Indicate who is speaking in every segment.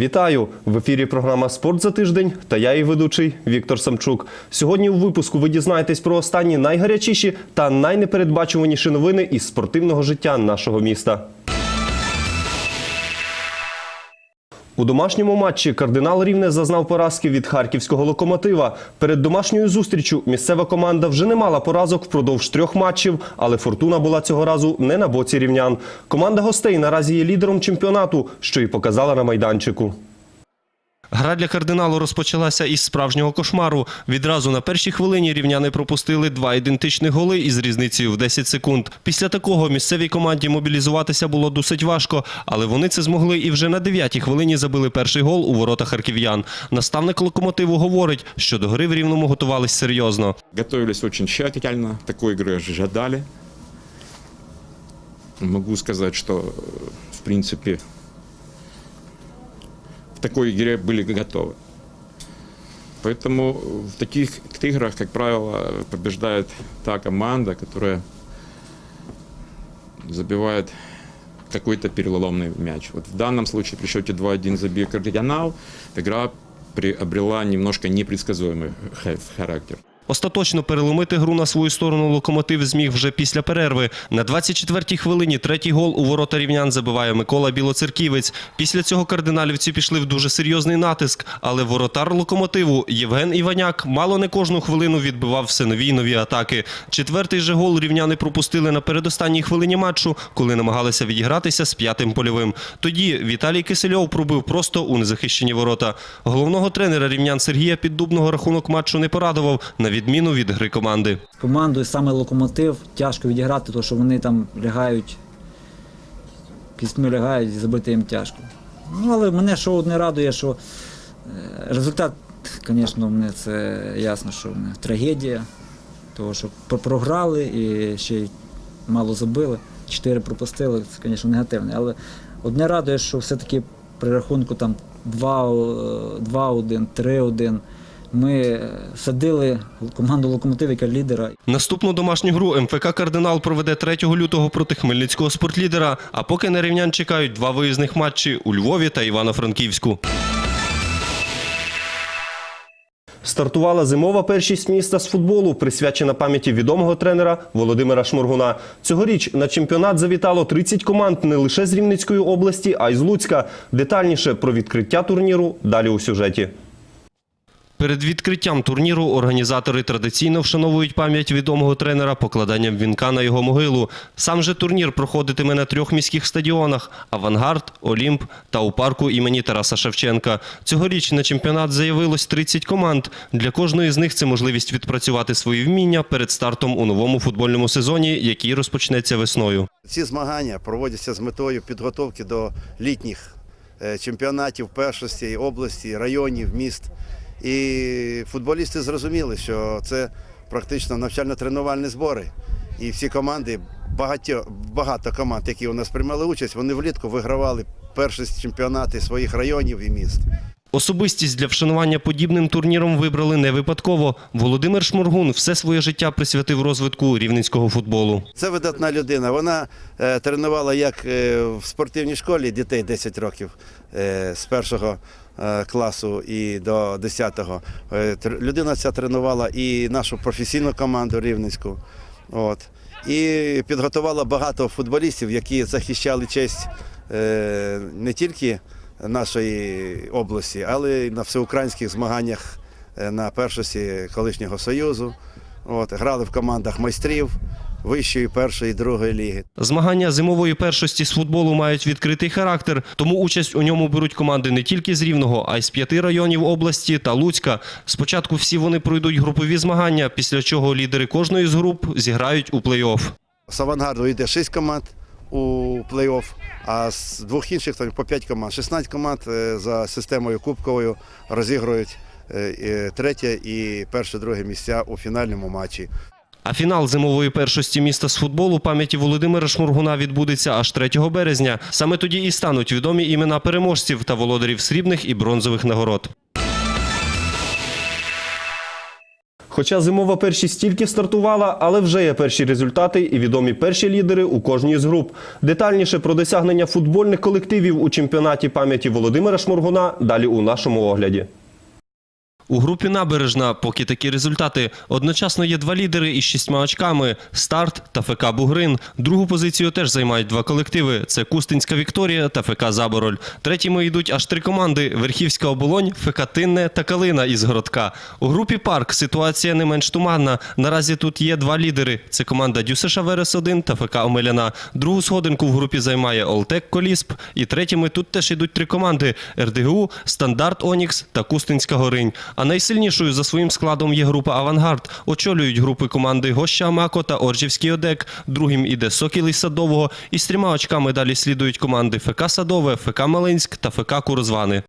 Speaker 1: Вітаю! В ефірі програма Спорт за тиждень та я її ведучий Віктор Самчук. Сьогодні у випуску ви дізнаєтесь про останні найгарячіші та найнепередбачуваніші новини із спортивного життя нашого міста. У домашньому матчі кардинал Рівне зазнав поразки від харківського локомотива. Перед домашньою зустрічю місцева команда вже не мала поразок впродовж трьох матчів, але фортуна була цього разу не на боці рівнян. Команда гостей наразі є лідером чемпіонату, що і показала на майданчику. Гра для кардиналу розпочалася із справжнього кошмару. Відразу на першій хвилині рівняни пропустили два ідентичних голи із різницею в 10 секунд. Після такого місцевій команді мобілізуватися було досить важко, але вони це змогли і вже на 9-й хвилині забили перший гол у ворота харків'ян. Наставник локомотиву говорить, що до гри в рівному готувались серйозно.
Speaker 2: Готовились очень тщательно, такой игры ожидали. Могу сказать, что, э, в принципе, такой игре были готовы. Поэтому в таких играх, как правило, побеждает та команда, которая забивает какой-то переломный мяч. Вот в данном случае при счете 2-1 забил кардинал, игра приобрела немножко непредсказуемый ха- характер.
Speaker 1: Остаточно переломити гру на свою сторону локомотив зміг вже після перерви. На 24-й хвилині третій гол у ворота рівнян забиває Микола Білоцерківець. Після цього кардиналівці пішли в дуже серйозний натиск, але воротар локомотиву Євген Іваняк мало не кожну хвилину відбивав все нові й нові атаки. Четвертий же гол рівняни пропустили на передостанній хвилині матчу, коли намагалися відігратися з п'ятим польовим. Тоді Віталій Кисельов пробив просто у незахищені ворота. Головного тренера рівнян Сергія Піддубного рахунок матчу не порадував, на відміну від гри команди.
Speaker 3: командою саме локомотив тяжко відіграти, тому що вони там лягають, кістьми лягають, і забити їм тяжко. Ну, але мене що одне радує, що е, результат, звісно, мене це ясно, що мене трагедія, тому що про- програли і ще й мало забили, чотири пропустили, це, звісно, негативне. Але одне радує, що все-таки при рахунку там 2-1, 3-1. Ми садили команду локомотив, яка лідера,
Speaker 1: Наступну домашню гру МФК Кардинал проведе 3 лютого проти хмельницького спортлідера. А поки на рівнян чекають два виїзних матчі у Львові та Івано-Франківську. Стартувала зимова першість міста з футболу, присвячена пам'яті відомого тренера Володимира Шморгуна. Цьогоріч на чемпіонат завітало 30 команд не лише з Рівницької області, а й з Луцька. Детальніше про відкриття турніру далі у сюжеті. Перед відкриттям турніру організатори традиційно вшановують пам'ять відомого тренера покладанням вінка на його могилу. Сам же турнір проходитиме на трьох міських стадіонах: Авангард, Олімп та у парку імені Тараса Шевченка. Цьогоріч на чемпіонат заявилось 30 команд. Для кожної з них це можливість відпрацювати свої вміння перед стартом у новому футбольному сезоні, який розпочнеться весною.
Speaker 4: Ці змагання проводяться з метою підготовки до літніх е, чемпіонатів першості області, районів, міст. І футболісти зрозуміли, що це практично навчально-тренувальні збори. І всі команди, багато, багато команд, які у нас приймали участь, вони влітку вигравали першість чемпіонати своїх районів і міст.
Speaker 1: Особистість для вшанування подібним турніром вибрали не випадково. Володимир Шморгун все своє життя присвятив розвитку рівненського футболу.
Speaker 4: Це видатна людина. Вона е, тренувала як е, в спортивній школі дітей 10 років е, з першого класу і до 10-го. Е, людина ця тренувала і нашу професійну команду рівненську. От. І підготувала багато футболістів, які захищали честь е, не тільки нашої області, але й на всеукраїнських змаганнях е, на першості колишнього Союзу. От, грали в командах майстрів вищої, першої, другої ліги.
Speaker 1: Змагання зимової першості з футболу мають відкритий характер, тому участь у ньому беруть команди не тільки з Рівного, а й з п'яти районів області та Луцька. Спочатку всі вони пройдуть групові змагання, після чого лідери кожної з груп зіграють у плей-офф.
Speaker 4: З авангарду йде 6 команд у плей-офф, а з двох інших там по 5 команд. 16 команд е, за системою кубковою розігрують е, третє і перше-друге місця у фінальному матчі.
Speaker 1: А фінал зимової першості міста з футболу пам'яті Володимира Шмургуна відбудеться аж 3 березня. Саме тоді і стануть відомі імена переможців та володарів срібних і бронзових нагород. Хоча зимова першість тільки стартувала, але вже є перші результати і відомі перші лідери у кожній з груп. Детальніше про досягнення футбольних колективів у чемпіонаті пам'яті Володимира Шморгуна далі у нашому огляді. У групі Набережна поки такі результати. Одночасно є два лідери із шістьма очками – «Старт» та ФК «Бугрин». Другу позицію теж займають два колективи – це Кустинська Вікторія та ФК «Забороль». Третіми йдуть аж три команди – Верхівська Оболонь, ФК «Тинне» та Калина із Городка. У групі «Парк» ситуація не менш туманна. Наразі тут є два лідери – це команда «Дюсиша Верес-1» та ФК «Омеляна». Другу сходинку в групі займає «Олтек Колісп». І третіми тут теж йдуть три команди – РДГУ, «Стандарт Онікс» та Кустинська Горинь. А найсильнішою за своїм складом є група «Авангард». Очолюють групи команди «Гоща Амако» та «Оржівський Одек». Другим іде «Сокіл» Садового. І з трьома очками далі слідують команди ФК «Садове», ФК «Малинськ» та ФК «Курозвани».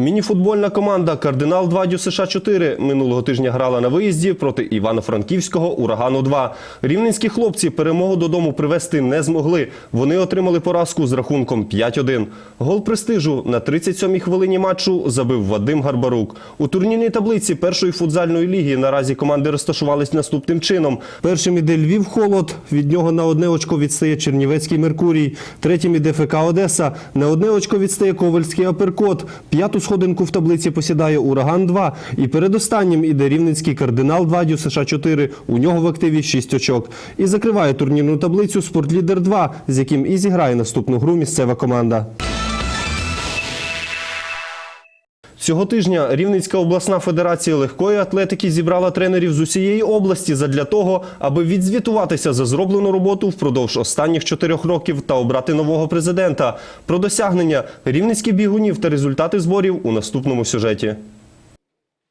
Speaker 1: Мініфутбольна команда Кардинал 2 Дю США 4 минулого тижня грала на виїзді проти Івано-Франківського Урагану 2 Рівненські хлопці перемогу додому привезти не змогли. Вони отримали поразку з рахунком 5-1. Гол престижу на 37-й хвилині матчу забив Вадим Гарбарук. У турнірній таблиці першої футзальної ліги наразі команди розташувались наступним чином. Першим іде Львів Холод. Від нього на одне очко відстає Чернівецький Меркурій. Третім іде ФК Одеса. На одне очко відстає Ковальський Аперкот. П'яту сходинку в таблиці посідає Ураган 2. І передостаннім іде Рівненський кардинал 2 Дю США 4. У нього в активі 6 очок. І закриває турнірну таблицю Спортлідер 2, з яким і зіграє наступну гру місцева команда. Цього тижня Рівненська обласна федерація легкої атлетики зібрала тренерів з усієї області задля того, аби відзвітуватися за зроблену роботу впродовж останніх чотирьох років та обрати нового президента. Про досягнення рівненських бігунів та результати зборів у наступному сюжеті.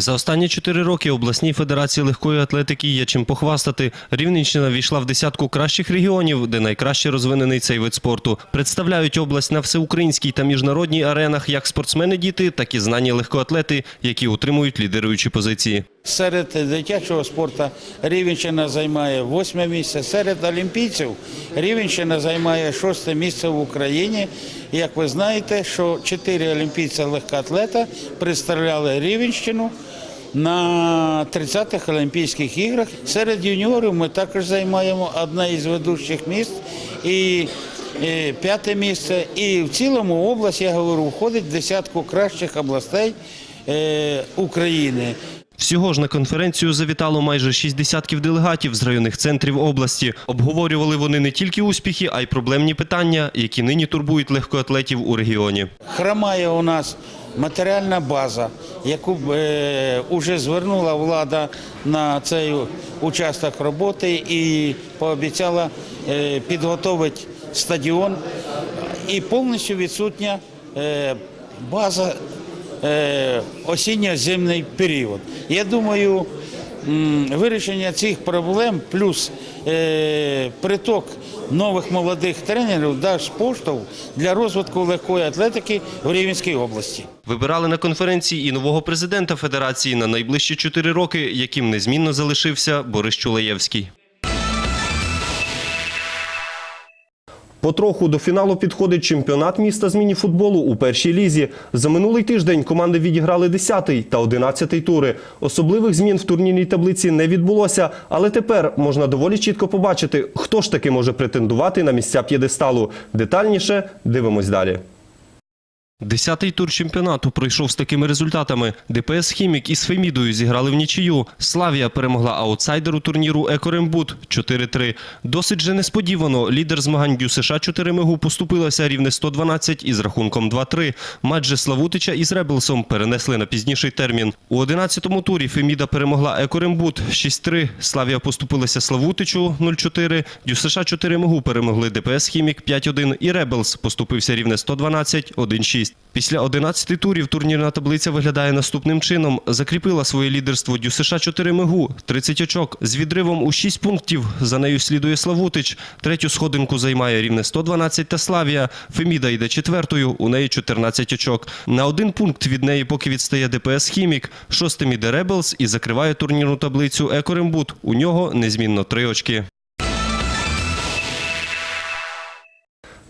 Speaker 1: За останні чотири роки обласній федерації легкої атлетики є чим похвастати. Рівненщина війшла в десятку кращих регіонів, де найкраще розвинений цей вид спорту. Представляють область на всеукраїнській та міжнародній аренах як спортсмени-діти, так і знані легкоатлети, які утримують лідируючі позиції.
Speaker 5: Серед дитячого спорту Рівенщина займає восьме місце. Серед олімпійців Рівенщина займає шосте місце в Україні. Як ви знаєте, що чотири олімпійця легкоатлета представляли Рівенщину на 30-х Олімпійських іграх. Серед юніорів ми також займаємо одне із ведучих місць. І П'яте місце, і в цілому область, я говорю, входить в десятку кращих областей е, України.
Speaker 1: Всього ж на конференцію завітало майже шість десятків делегатів з районних центрів області. Обговорювали вони не тільки успіхи, а й проблемні питання, які нині турбують легкоатлетів у регіоні.
Speaker 5: Хромає у нас матеріальна база, яку е, вже звернула влада на цей участок роботи і пообіцяла е, підготовити стадіон. І повністю відсутня е, база е, осінньо-зимний період. Я думаю, вирішення цих проблем плюс е, приток нових молодих тренерів дасть поштовх для розвитку легкої атлетики в Рівненській області.
Speaker 1: Вибирали на конференції і нового президента федерації на найближчі чотири роки, яким незмінно залишився Борис Чулеєвський. Потроху до фіналу підходить чемпіонат міста з мініфутболу у першій лізі. За минулий тиждень команди відіграли 10-й та 11-й тури. Особливих змін в турнірній таблиці не відбулося, але тепер можна доволі чітко побачити, хто ж таки може претендувати на місця п'єдесталу. Детальніше дивимось далі. Десятий тур чемпіонату пройшов з такими результатами. ДПС «Хімік» із Фемідою зіграли в нічию. Славія перемогла аутсайдеру турніру «Екорембут» 4-3. Досить же несподівано лідер змагань США 4 мигу поступилася рівне 112 із рахунком 2-3. Матч Славутича із Ребелсом перенесли на пізніший термін. У 11-му турі Феміда перемогла «Екорембут» 6-3. Славія поступилася Славутичу 0-4. Дю США 4 мигу перемогли ДПС «Хімік» 5-1 і Ребелс поступився рівне 112 1-6. Після 11 турів турнірна таблиця виглядає наступним чином. Закріпила своє лідерство Дю США 4 мигу, 30 очок. З відривом у 6 пунктів. За нею слідує Славутич. Третю сходинку займає рівне 112 та Славія. Феміда йде четвертою, у неї 14 очок. На один пункт від неї поки відстає ДПС Хімік. Шостим іде Ребелс і закриває турнірну таблицю Екорембут. У нього незмінно 3 очки.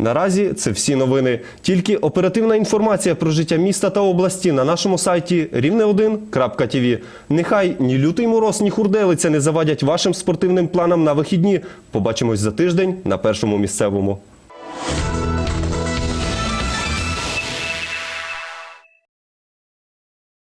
Speaker 1: Наразі це всі новини. Тільки оперативна інформація про життя міста та області на нашому сайті рівне1.тв. Нехай ні лютий мороз, ні хурделиця не завадять вашим спортивним планам на вихідні. Побачимось за тиждень на першому місцевому.